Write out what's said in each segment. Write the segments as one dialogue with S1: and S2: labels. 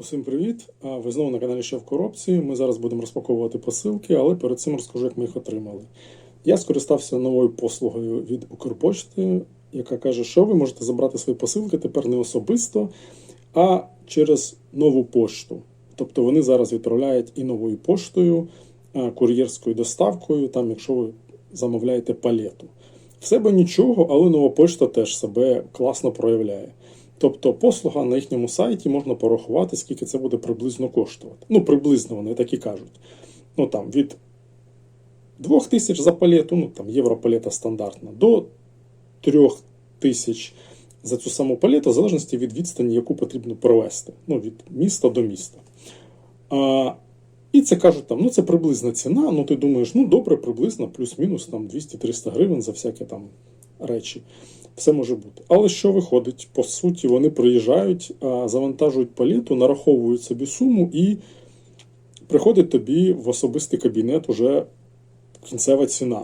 S1: Усім привіт! Ви знову на каналі Ще в коробці. Ми зараз будемо розпаковувати посилки, але перед цим розкажу, як ми їх отримали. Я скористався новою послугою від Укрпочти, яка каже, що ви можете забрати свої посилки тепер не особисто, а через нову пошту. Тобто вони зараз відправляють і новою поштою, кур'єрською доставкою, там, якщо ви замовляєте палету. В себе нічого, але нова пошта теж себе класно проявляє. Тобто послуга на їхньому сайті можна порахувати, скільки це буде приблизно коштувати. Ну, приблизно вони так і кажуть. Ну там від 2 тисяч за палету, ну там європалета стандартна, до 3 тисяч за цю саму палету, в залежності від відстані, яку потрібно провести. Ну, від міста до міста. А, і це кажуть, там, ну це приблизна ціна. Ну ти думаєш, ну добре, приблизно, плюс-мінус там 200-300 гривень за всякі там речі. Все може бути. Але що виходить? По суті, вони приїжджають, завантажують паліту, нараховують собі суму і приходить тобі в особистий кабінет уже кінцева ціна,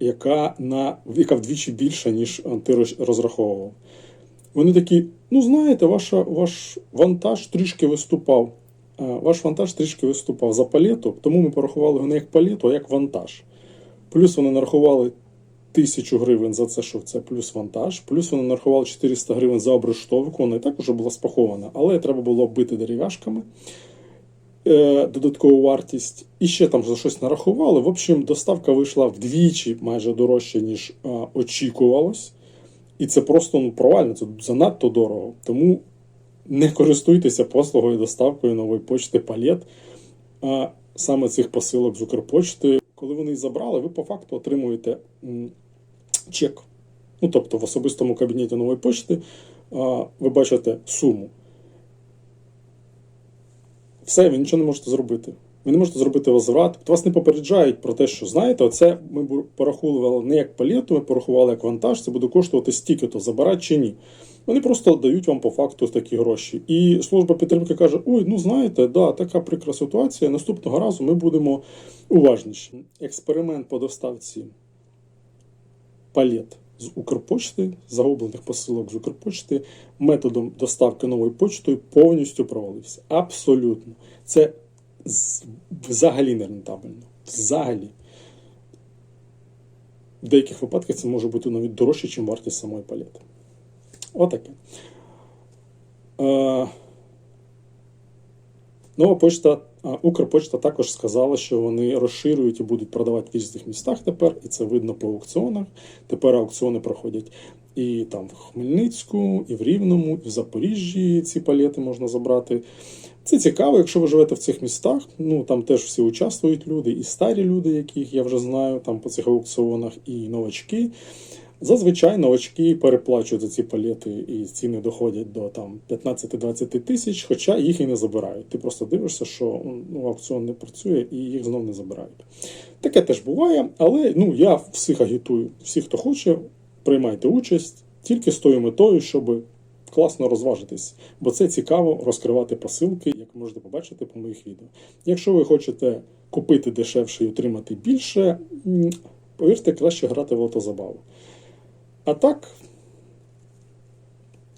S1: яка, на, яка вдвічі більша, ніж ти розраховував. Вони такі: ну знаєте, ваша, ваш вантаж трішки виступав. Ваш вантаж трішки виступав за палету, тому ми порахували його не як палету, а як вантаж. Плюс вони нарахували тисячу гривень за це, що це плюс вантаж, плюс вони нарахували 400 гривень за обрештовку, вона і так вже була спахована, але треба було оббити дерев'яшками е, додаткову вартість. І ще там за щось нарахували. В общем, доставка вийшла вдвічі майже дорожче, ніж е, очікувалось. І це просто ну, провально, це занадто дорого. Тому не користуйтеся послугою доставкою нової почти палет, саме цих посилок з Укрпочти. Коли вони забрали, ви по факту отримуєте чек. Ну, тобто в особистому кабінеті нової почти ви бачите суму. Все, ви нічого не можете зробити. Ви не можете зробити возврат. Тобто вас не попереджають про те, що знаєте, оце ми порахували не як палету, ми порахували як вантаж, це буде коштувати стільки, то забирати чи ні. Вони просто дають вам по факту такі гроші. І служба підтримки каже: ой, ну знаєте, да, така прикра ситуація. Наступного разу ми будемо уважніші. Експеримент по доставці палет з Укрпочти, загублених посилок з Укрпочти, методом доставки новою почтою повністю провалився. Абсолютно. Це взагалі не рентабельно. Взагалі. В деяких випадках це може бути навіть дорожче, ніж вартість самої палети. Отаке. Е, Нова почта, Укрпочта також сказала, що вони розширюють і будуть продавати в різних містах тепер, і це видно по аукціонах. Тепер аукціони проходять і там в Хмельницьку, і в Рівному, і в Запоріжжі ці палети можна забрати. Це цікаво, якщо ви живете в цих містах. Ну там теж всі участвують люди, і старі люди, яких я вже знаю, там по цих аукціонах, і новачки. Зазвичай новачки переплачують за ці палети, і ціни доходять до там 15-20 тисяч, хоча їх і не забирають. Ти просто дивишся, що ну, аукціон не працює і їх знов не забирають. Таке теж буває, але ну я всіх агітую, всі, хто хоче, приймайте участь тільки з тою метою, щоб класно розважитись, бо це цікаво розкривати посилки, як можете побачити по моїх відео. Якщо ви хочете купити дешевше і отримати більше, повірте, краще грати в лотозабаву. А так,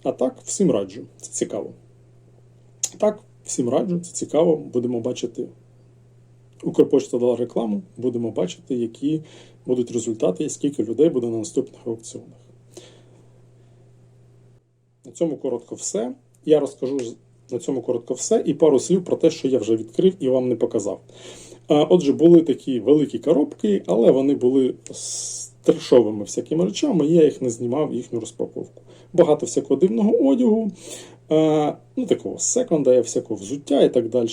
S1: а так, всім раджу. Це цікаво. Так, всім раджу, це цікаво. Будемо бачити. Укрпочта дала рекламу, будемо бачити, які будуть результати і скільки людей буде на наступних аукціонах. На цьому коротко все. Я розкажу на цьому коротко все і пару слів про те, що я вже відкрив і вам не показав. Отже, були такі великі коробки, але вони були з трешовими всякими речами, я їх не знімав, їхню розпаковку. Багато всякого дивного одягу, а, ну такого секонда, всякого взуття і так далі.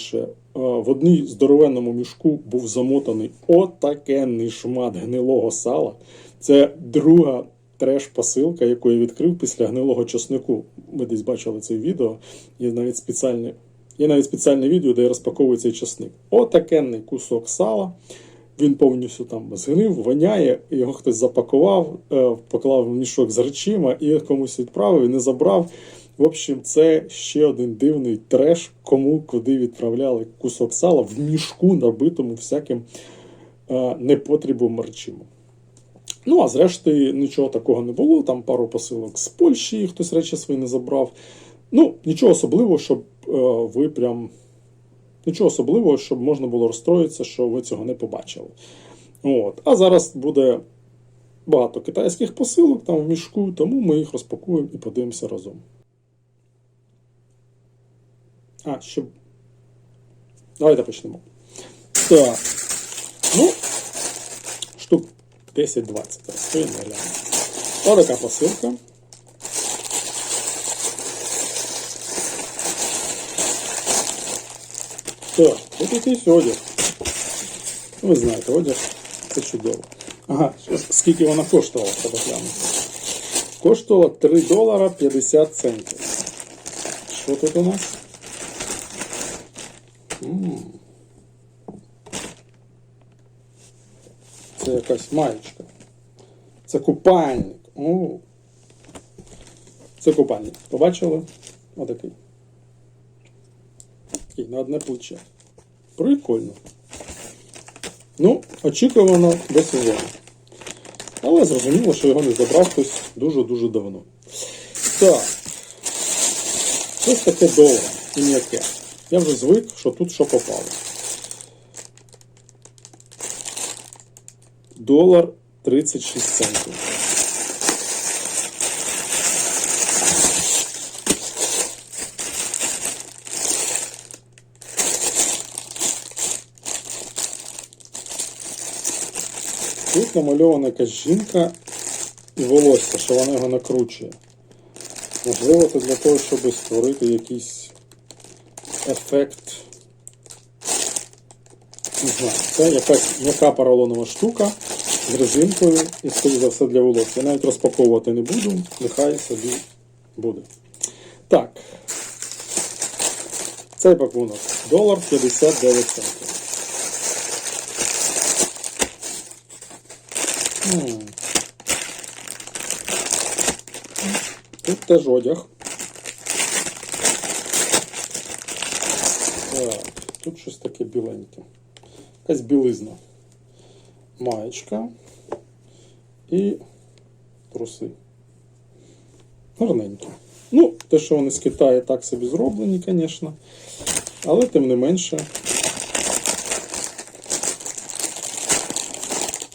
S1: А, В одній здоровенному мішку був замотаний отакенний шмат гнилого сала. Це друга треш-посилка, яку я відкрив після гнилого часнику. Ми десь бачили це відео. Є навіть спеціальне, є навіть спеціальне відео, де я розпаковую цей часник. Отакенний кусок сала. Він повністю там згнив, воняє, його хтось запакував, е, поклав мішок з речима і комусь відправив і не забрав. В общем, це ще один дивний треш, кому куди відправляли кусок сала в мішку, набитому всяким е, непотрібом речима. Ну, а зрештою, нічого такого не було. Там пару посилок з Польщі, хтось речі свої не забрав. Ну, нічого особливого, щоб е, ви прям. Нічого особливого, щоб можна було розстроїтися, що ви цього не побачили. От. А зараз буде багато китайських посилок там в мішку, тому ми їх розпакуємо і подивимося разом. А, ще. Давайте почнемо. Так. Ну, штук 10-20. Розкриємо глянемо. Ось така посилка. Так, тут якийсь одяг. Ну, Ви знаєте, одяг це чудово. Ага, щас, скільки вона коштувала, треба глянути. Коштувала 3 долара 50 центів. Що тут у нас? М. Це якась маєчка. Це купальник. О. Це купальник. Побачили? Отакий. Такий на одне плече. Прикольно. Ну, очікувано до сезону. Але зрозуміло, що його не забрав хтось дуже-дуже давно. Так. Щось таке довге і м'яке. Я вже звик, що тут що попало. Долар 36 центів. Тут намальована якась жінка і волосся, що вона його накручує. Можливо, це для того, щоб створити якийсь ефект. Не знаю, це якась м'яка поролонова штука з резинкою і, скоріш за все, для волосся. Я навіть розпаковувати не буду, нехай собі буде. Так. Цей пакунок. Долар 59 центів. Тут теж одяг. Так, тут щось таке біленьке. Якась білизна. Маєчка і труси. Гарненькі. Ну, те, що вони з Китаю так собі зроблені, звісно. Але тим не менше.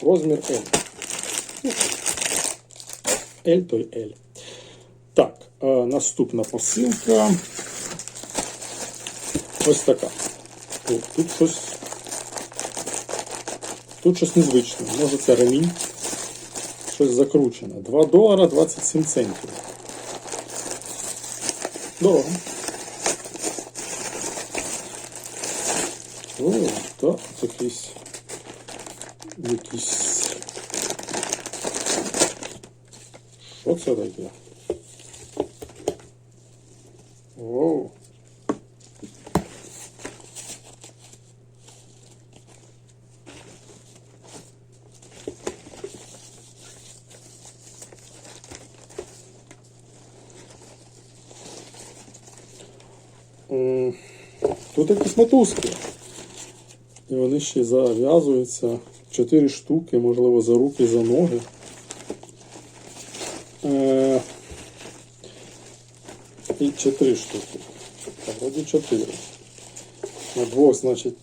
S1: Розмір L. L то й L. Так, е, наступна посилка. Ось така. О, тут щось. Тут щось незвичне. Може це ремінь. Щось закручене. 2 долара 27 центів. Дорого. О, так, якийсь. Якийсь. Що це таке? Воу. Тут якісь мотузки. І вони ще зав'язуються. Чотири штуки, можливо, за руки, за ноги. І чотири штуки. Так, вроді чотири. На двох, значить.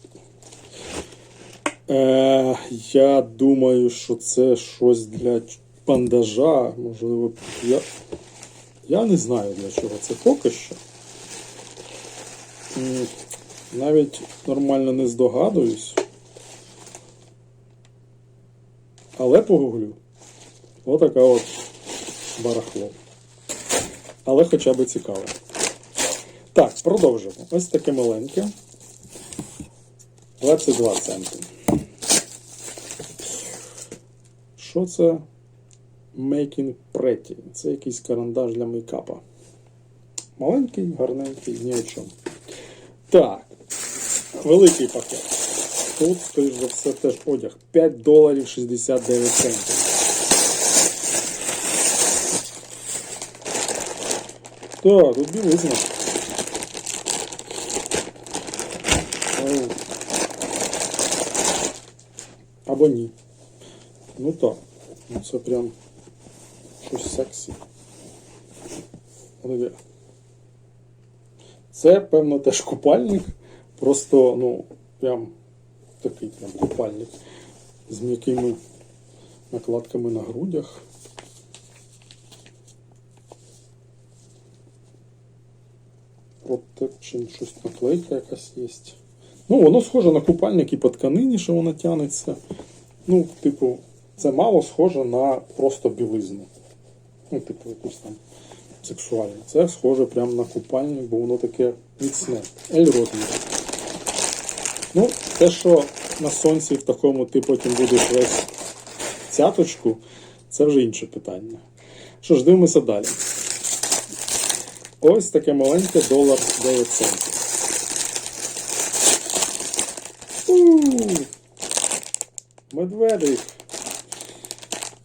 S1: Е, я думаю, що це щось для бандажа. Можливо, я, я не знаю для чого це поки що. Навіть нормально не здогадуюсь. Але погуглю. Отака от барахло. Але хоча б цікаво. Так, продовжимо. Ось таке маленьке. 22 центи. Що це? Making Pretty. Це якийсь карандаш для мейкапа. Маленький, гарненький, ні о чому. Так. Великий пакет. Тут, скоріш за все, теж одяг. 5 доларів 69 центів. Так, тут білизна. Або ні. Ну так. Ну це прям щось сексі. Це, певно, теж купальник. Просто, ну, прям такий прям купальник з м'якими накладками на грудях. Protection, щось наклейка якась є. Ну, воно схоже на купальник і по тканині, що воно тянеться. Ну, типу, це мало схоже на просто білизну. Ну, типу, якусь там сексуальну. Це схоже прямо на купальник, бо воно таке міцне. Ельротне. Ну, те, що на сонці в такому ти потім будеш весь цяточку, це вже інше питання. Що ж, дивимося далі. Ось таке маленьке долар 9 центів. У, Медведик.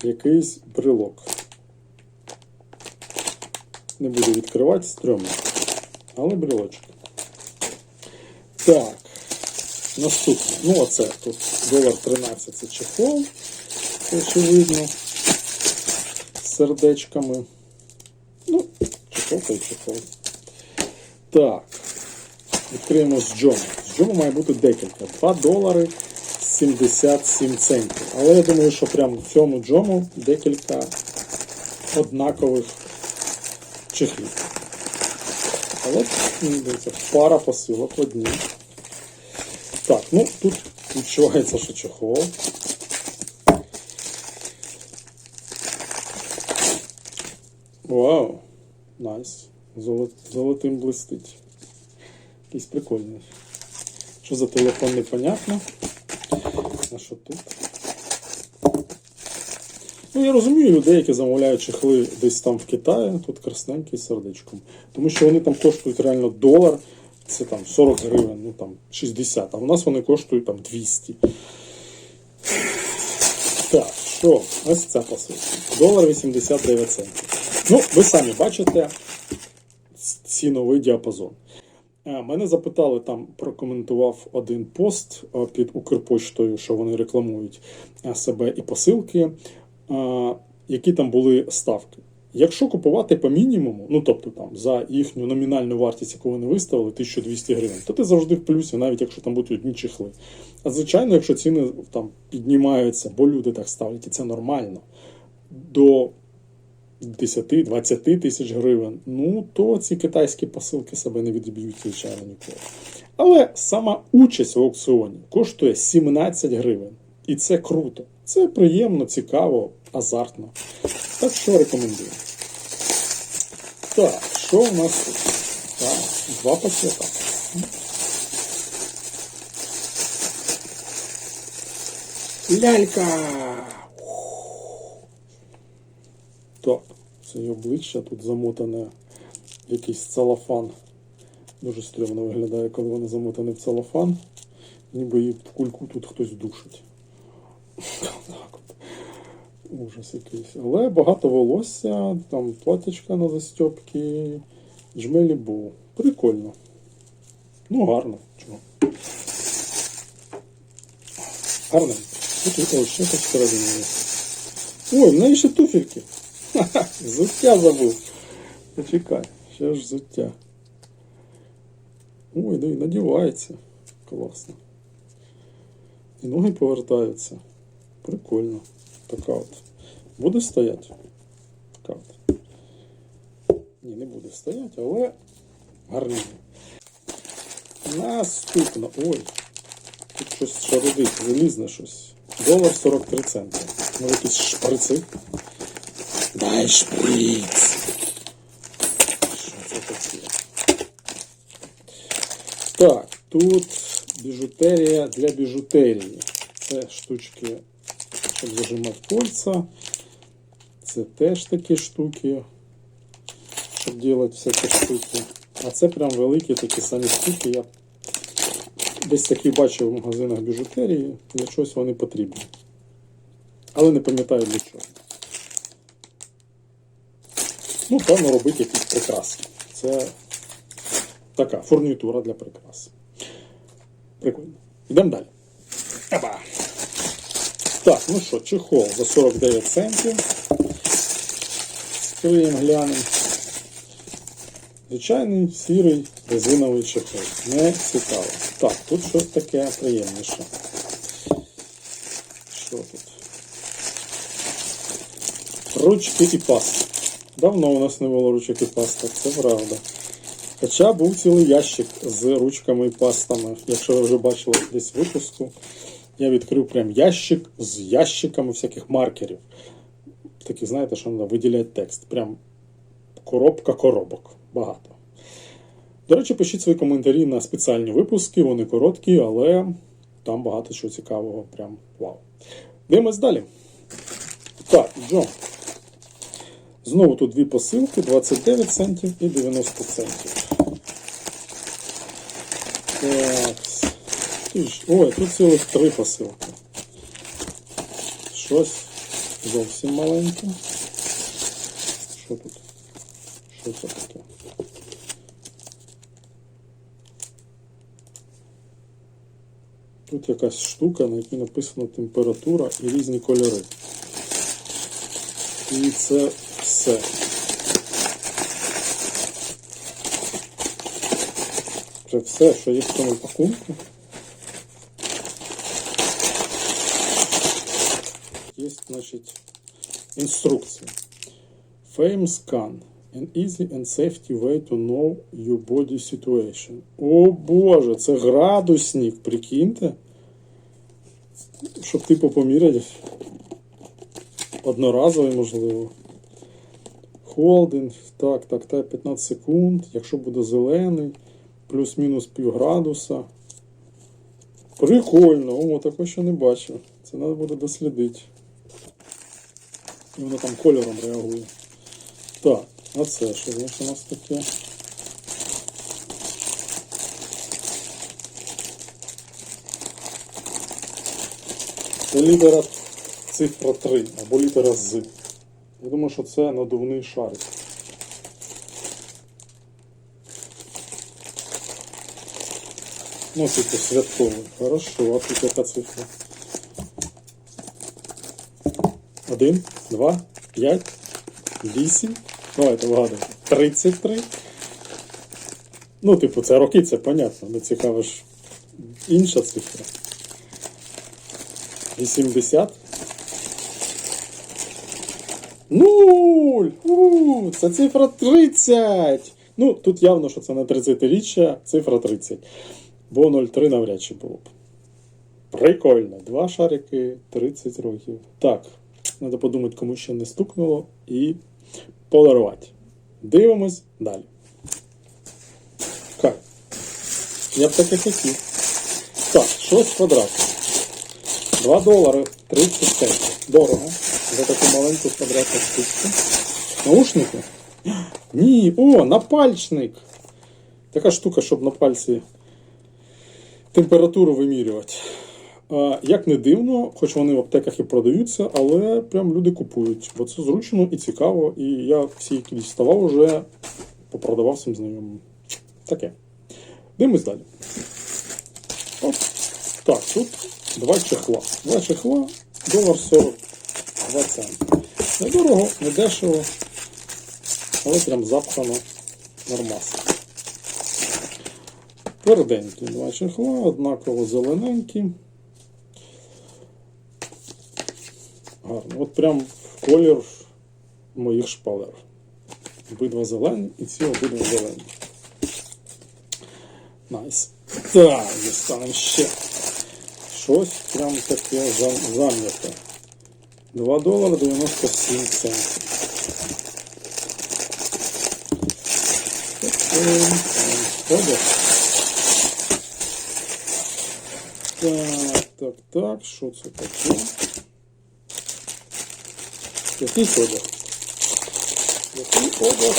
S1: Якийсь брелок. Не буду відкривати стрьомно. Але брелочок. Так. Наступне. Ну, оце тут долар 13 це чехол. Очевидно. З сердечками. Ну, чехол та й чехол. Так. Відкриємо з Джому. З Джому має бути декілька. 2 долари 77 центів. Але я думаю, що прямо в цьому Джому декілька однакових чехлів. Але здається, пара посилок одні. Так, ну тут відчувається, що чехол. Вау! Найс. Золо- Золотим блистить. Якийсь прикольний. Що за телефон непонятно. А що тут? Ну, я розумію людей, які замовляють чехли десь там в Китаї, тут красненький сердечком. Тому що вони там коштують реально долар, це там 40 гривень, ну там 60, а в нас вони коштують там 200. Так, що? Ось ця посилка. Долар 89 центів. Ну, ви самі бачите ціновий діапазон. Е, Мене запитали там, прокоментував один пост е, під Укрпоштою, що вони рекламують е, себе і посилки, які там були ставки. Якщо купувати по мінімуму, ну тобто там за їхню номінальну вартість, яку вони виставили, 1200 гривень, то ти завжди в плюсі, навіть якщо там будуть одні чехли. А звичайно, якщо ціни там піднімаються, бо люди так ставлять, і це нормально, до 10-20 тисяч гривень, ну то ці китайські посилки себе не відб'ють, звичайно, ніколи. Але сама участь в аукціоні коштує 17 гривень. І це круто. Це приємно, цікаво, азартно. Так що рекомендую. Так, що у нас тут? Так, два пакета. Лялька! Так, це її обличчя тут замотане якийсь целофан. Дуже стрьомно виглядає, коли вона замотана в целофан. Ніби її в кульку тут хтось душить. Так. Ужас якийсь. Але багато волосся, там платячка на застьопки, джмелі був. Прикольно. Ну, гарно. Чого? Гарно. Тут ще так всередині. Ой, в неї ще туфельки. Взуття забув. Почекай, ще ж взуття. Ой, да і надівається. Класно. І ноги повертаються. Прикольно. Така от. Буде стояти? Така от. Ні, не буде стояти, але гарно. Наступно. Ой. Тут щось шародить, залізне щось. Долар 43 центи. Ну, якісь шприци. Дай шприц. Що це таке? Так, тут біжутерія для біжутерії. Це штучки, щоб зажимати кольца. Це теж такі штуки, щоб робити всякі штуки. А це прям великі такі самі штуки. Я десь такі бачив в магазинах біжутерії. Для чогось вони потрібні. Але не пам'ятаю для чого. Ну, певно, робити якісь прикраси. Це така фурнітура для прикрас. Прикольно. Йдемо далі. Еба. Так, ну що, чехол за 49 центів. Скриємо, глянемо. Звичайний сірий резиновий чехол. Не цікаво. Так, тут щось таке приємніше. Що тут? Ручки і паста. Давно у нас не було ручок і пасток, це правда. Хоча був цілий ящик з ручками і пастами. Якщо ви вже бачили десь випуску, я відкрив прям ящик з ящиками всяких маркерів. Такі, знаєте, що треба виділяти текст. Прям коробка коробок. Багато. До речі, пишіть свої коментарі на спеціальні випуски, вони короткі, але там багато чого цікавого. Прям вау. Дивимось далі. Так, Джо. Знову тут дві посилки: 29 центів і 90 центів. Так. Ой, тут цілих три посилки. Щось зовсім маленьке. Що тут? Що це таке? Тут якась штука, на якій написано температура і різні кольори. І це Це все, що є в цьому пакунку. Є, значить, інструкція. Fame scan. An easy and safety way to know your body situation. О Боже, це градусник, прикиньте. Щоб типу поміряти. Одноразовий, можливо. Холдинг. Так, так, так, 15 секунд. Якщо буде зелений, плюс-мінус пів градуса. Прикольно, о, такого ще не бачив. Це треба буде дослідити. І воно там кольором реагує. Так, а це що у нас таке? Це літера цифра 3 або літера з. Я думаю, що це надувний шарик. Ну, типу святковий. Хорошо, а тут яка цифра? Один, два, п'ять, вісім. Давайте вгадуємо. 33. Ну, типу, це роки, це понятно. Не цікаво ж інша цифра. 80. Нуль! У, це цифра 30. Ну, тут явно, що це на 30-річчя, цифра 30. Бо 03 навряд чи було б. Прикольно. Два шарики, 30 років. Так, треба подумати, кому ще не стукнуло, і подарувати. Дивимось далі. Кай. Я б таке хотів. Так, щось квадратне. 2 долари 30 центів. Дорого. За таку маленьку квадратну штучку. Наушники? Ні, о, напальчник. Така штука, щоб на пальці температуру вимірювати. Як не дивно, хоч вони в аптеках і продаються, але прям люди купують, бо це зручно і цікаво. І я всі, які діставав, уже попродавав своїм знайомим. Таке. Дивимось далі. Оп. Так, тут два чехла. Два чехла, долар 42 центи. Недорого, не дешево, але прям запхано нормас. Тверденькі два чехла, однаково зелененькі. Гарно. От прям колір моїх шпалер. Обидва зелені і ці обидва зелені. Найс. Так, дістанемо ще. Щось прям таке зам'яте. 2 долари 97 центів. Так, так, так, що це таке? Якийсь одяг. Який одяг?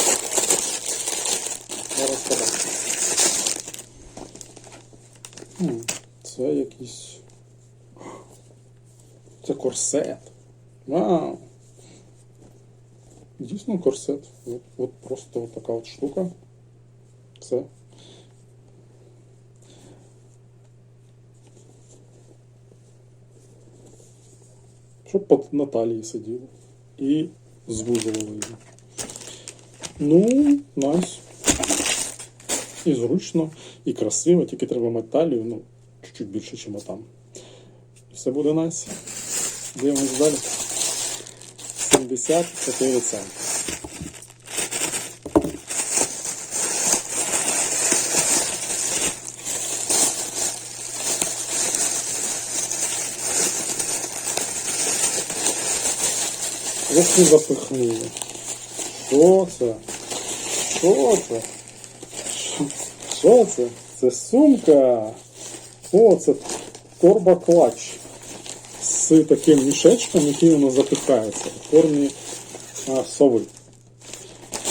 S1: Зараз побачимо. Це якийсь. Це корсет. Вау! Дійсно корсет. От, от просто от така от штука. Це. Щоб на талії сиділо. І звужувало її. Ну, найс. і зручно, і красиво, тільки треба металію, ну, чуть-чуть більше, ніж там. Все буде найс. Дивимось далі. 74 центи. Ох, і запихнули. Що це? Що це? Що- це? Це сумка. О, це торба клач. З таким мішечком, який воно запихається у формі а, сови.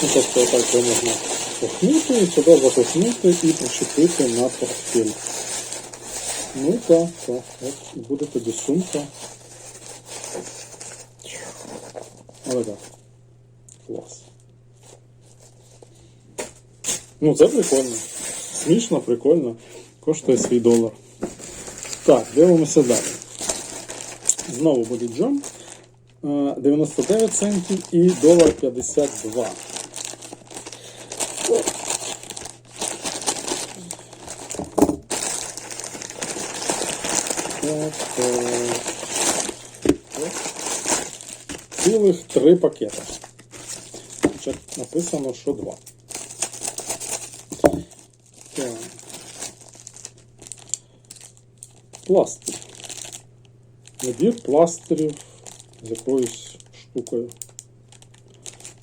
S1: Ну, тобто так його можна похнути, і сюди запихнути і причепити на портфель. Ну так, так, от буде тоді сумка. Але так. Клас. Ну, це прикольно. Смішно, прикольно. Коштує свій долар. Так, дивимося далі. Знову буде джом. Е, 99 центів і долар 52. Так, так. Так. Цілих три пакети. Хоча написано, що два. Так. Пластир. Набір пластирів з якоюсь штукою.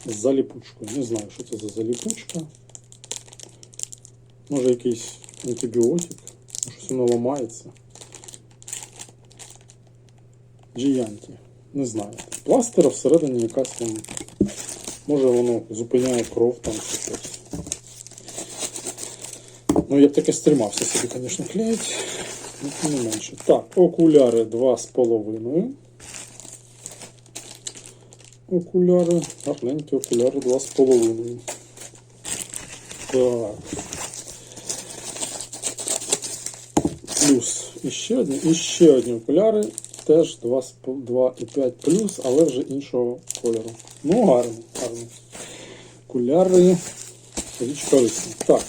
S1: З заліпучкою. Не знаю, що це за заліпучка. Може якийсь антибіотик. Щось воно ламається. Джіянті. Не знаю. Пластира всередині якась там. Може воно зупиняє кров там чи щось. Ну, я б таке стримався собі, звісно, клеїть. Не менше. Так, окуляри 2,5. Окуляри. Гарненькі окуляри 2,5. Так. Плюс. І ще одні, і ще одні окуляри. Теж 2,5 плюс, але вже іншого кольору. Ну, гарно, гарно. Окуляри. Річ корисна. Так.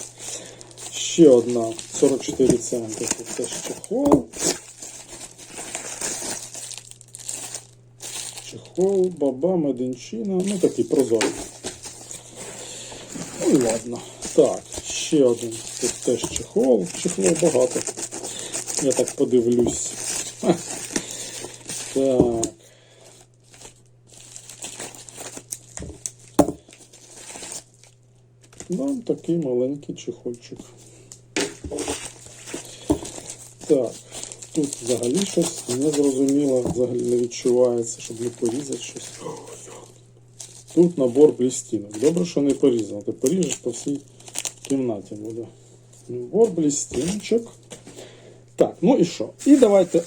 S1: Ще одна 44 центи. Це теж чехол. Чехол, баба, мединчина. Ну такий прозорий. Ну ладно. Так, ще один. Тут теж чехол. Чехлов багато. Я так подивлюсь. Так. Да, такий маленький чехольчик. Так, тут взагалі щось незрозуміло, взагалі не відчувається, щоб не порізати щось. Тут набор блістінок. Добре, що не порізано. Ти поріжеш по всій кімнаті буде. Набор блістіночок. Так, ну і що? І давайте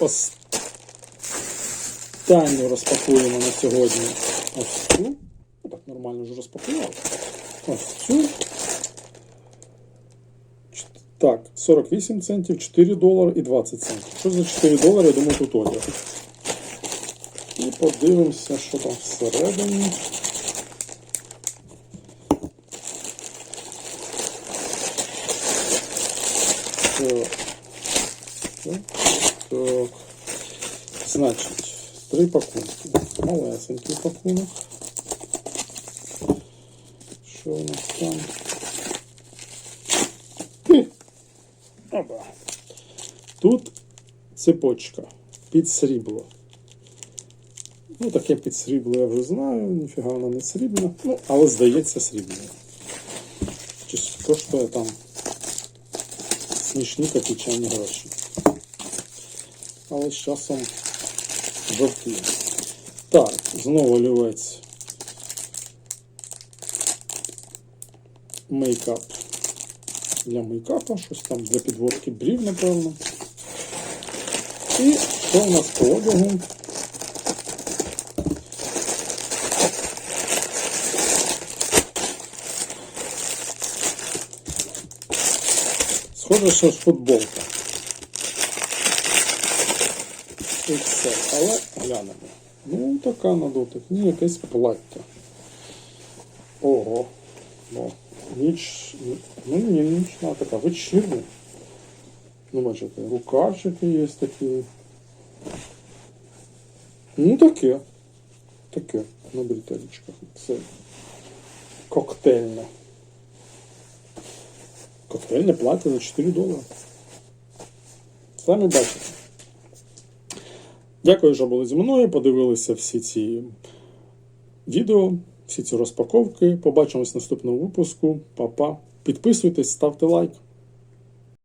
S1: останню розпакуємо на сьогодні. Ось цю. Ну, так нормально вже розпакував. Ось цю. Так, 48 центів, 4 долари і 20 центів. Що за 4 долари, я думаю, тут одяг. І подивимося, що там всередині. Так. Так. Значить, три пакунки. Малесенький пакунок. Що у нас там? Оба. Тут цепочка під срібло. Ну, таке під срібло я вже знаю, ніфіга вона не срібна. Ну, але здається срібною. Чи коштує там смішні копійчані гроші. Але з часом жовтіє. Так, знову олівець. Мейкап. Для мейкапа, щось там для підводки брів, напевно. І що у нас по одягу? Схоже, що ж футболка. І все. Але глянемо. Ну, така на дотик. Ні, якесь плаття. Ого. Ну, ніч. Ну не нічна така, вечірня. Ну, бачите, рукавчики є такі. Ну таке. Таке на бретелечках. Це коктейльне. Коктейльне плаття за 4 долари. Самі бачите. Дякую, що були зі мною. Подивилися всі ці відео, всі ці розпаковки. Побачимось в наступному випуску. Па-па. Підписуйтесь, ставте лайк.